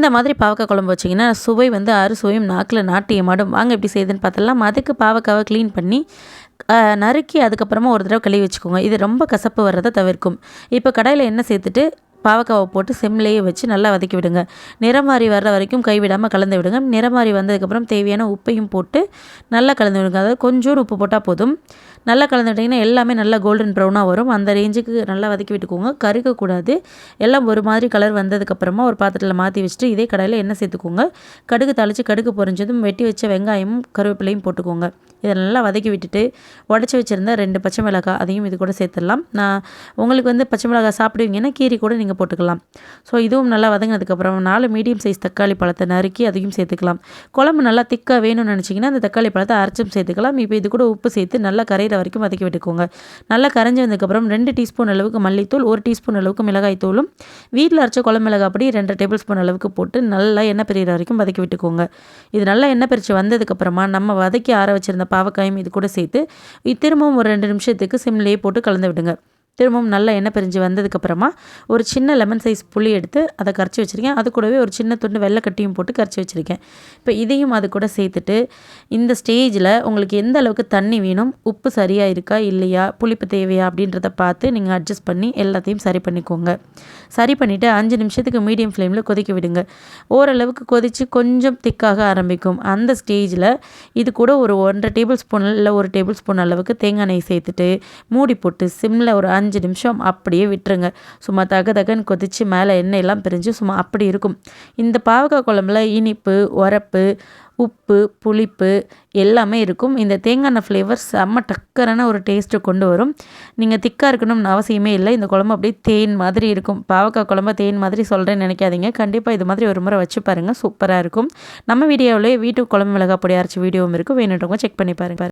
இந்த மாதிரி பாவக்காய் குழம்பு வச்சிங்கன்னா சுவை வந்து அறுசுவையும் நாக்கில் நாட்டியமாடும் வாங்க எப்படி செய்யுதுன்னு பார்த்தலாம் அதுக்கு பாவக்காவை க்ளீன் பண்ணி நறுக்கி அதுக்கப்புறமா ஒரு தடவை கழுவி வச்சுக்கோங்க. இது ரொம்ப கசப்பு வர்றதை தவிர்க்கும். இப்போ கடையில் எண்ணெய் சேர்த்துட்டு பாவக்காவை போட்டு செம்லேயே வச்சு நல்லா வதக்கி விடுங்க. நிறம் மாறி வர்ற வரைக்கும் கைவிடாமல் கலந்து விடுங்க. நிறம் மாறி வந்ததுக்கப்புறம் தேவையான உப்பையும் போட்டு நல்லா கலந்து விடுங்க. அதாவது கொஞ்சோண்டு உப்பு போட்டால் போதும். நல்லா கலந்து விட்டிங்கன்னா எல்லாமே நல்லா கோல்டன் ப்ரௌனாக வரும். அந்த ரேஞ்சுக்கு நல்லா வதக்கி விட்டுக்கோங்க. கருக்கக்கூடாது எல்லாம் ஒரு மாதிரி கலர் வந்ததுக்கப்புறமா ஒரு பாத்திரத்தில் மாற்றி வச்சுட்டு இதே கடையில் எண்ணெய் சேர்த்துக்கோங்க. கடுகு தாளித்து கடுகு பொறிஞ்சதும் வெட்டி வச்ச வெங்காயமும் கருவேப்பிலையும் போட்டுக்கோங்க. இதை நல்லா வதக்கி விட்டுட்டு உடச்சி வச்சுருந்தா ரெண்டு பச்சை மிளகாய் அதையும் இது கூட சேர்த்துடலாம். நான் உங்களுக்கு வந்து பச்சை மிளகாய் சாப்பிடுவீங்கன்னா கீரி கூட நீங்கள் போட்டுக்கலாம். ஸோ இதுவும் நல்லா வதங்கினதுக்கப்புறம் நாலு மீடியம் சைஸ் தக்காளி பழத்தை நறுக்கி அதையும் சேர்த்துக்கலாம். குழம்பு நல்லா திக்காக வேணும்னு நினச்சிங்கன்னா அந்த தக்காளி பழத்தை அரைச்சும் சேர்த்துக்கலாம். இப்போ இது கூட உப்பு சேர்த்து நல்லா கரையிற வரைக்கும் வதக்கி விட்டுக்கோங்க. நல்லா கரைஞ்சி வந்ததுக்கப்புறம் ரெண்டு டீஸ்பூன் அளவுக்கு மல்லித்தூள் ஒரு டீஸ்பூன் அளவுக்கு மிளகாய் தூளும் வீட்டில் அரைச்ச குழம்பு மிளகாய் அப்படி ரெண்டு டேபிள் ஸ்பூன் அளவுக்கு போட்டு நல்லா எண்ணெய் பிரிகிற வரைக்கும் வதக்கி விட்டுக்கோங்க. இது நல்லா எண்ணெய் பிரித்து வந்ததுக்கப்புறமா நம்ம வதக்கி ஆற வச்சுருந்த பாவக்காயும் இது கூட சேர்த்து திரும்பவும் ஒரு ரெண்டு நிமிஷத்துக்கு சிம்லேயே போட்டு கலந்து விடுங்க. திரும்பவும் நல்லா எண்ணெய் பிரிஞ்சு வந்ததுக்கப்புறமா ஒரு சின்ன லெமன் சைஸ் புளி எடுத்து அதை கரைச்சி வச்சுருக்கேன். அது கூடவே ஒரு சின்ன துண்டு வெள்ளை கட்டியும் போட்டு கரைச்சி வச்சுருக்கேன். இப்போ இதையும் அது கூட சேர்த்துட்டு இந்த ஸ்டேஜில் உங்களுக்கு எந்த அளவுக்கு தண்ணி வேணும் உப்பு சரியாக இருக்கா இல்லையா புளிப்பு தேவையா அப்படின்றத பார்த்து நீங்கள் அட்ஜஸ்ட் பண்ணி எல்லாத்தையும் சரி பண்ணிக்கோங்க. சரி பண்ணிவிட்டு அஞ்சு நிமிஷத்துக்கு மீடியம் ஃப்ளேமில் கொதிக்க விடுங்க. ஓரளவுக்கு கொதித்து கொஞ்சம் திக்காக ஆரம்பிக்கும். அந்த ஸ்டேஜில் இது கூட ஒரு ஒன்றரை டேபிள் ஸ்பூன் இல்லை ஒரு டேபிள் ஸ்பூன் அளவுக்கு தேங்காய் நெய் சேர்த்துட்டு மூடி போட்டு சிம்மில் ஒரு அஞ்சு அஞ்சு நிமிஷம் அப்படியே விட்டுருங்க. சும்மா தக தகன்னு கொதித்து மேலே எண்ணெயெல்லாம் பிரிஞ்சு சும்மா அப்படி இருக்கும். இந்த பாவக்காய் குழம்புல இனிப்பு உரப்பு உப்பு புளிப்பு எல்லாமே இருக்கும். இந்த தேங்காய் எண்ணெய் ஃப்ளேவர் செம்ம டக்கரான ஒரு டேஸ்ட்டு கொண்டு வரும். நீங்கள் திக்காக இருக்கணும்னு அவசியமே இல்லை. இந்த குழம்பு அப்படியே தேன் மாதிரி இருக்கும். பாவக்காய் குழம்பு தேன் மாதிரி சொல்கிறேன்னு நினைக்காதீங்க. கண்டிப்பாக இது மாதிரி ஒரு முறை வச்சு பாருங்கள் சூப்பராக இருக்கும். நம்ம வீடியோவிலே வீட்டு குழம்பு மிளகா பொடி அரைச்சி வீடியோவும் இருக்கும் வேணுன்றவங்க செக் பண்ணி பாருங்கள்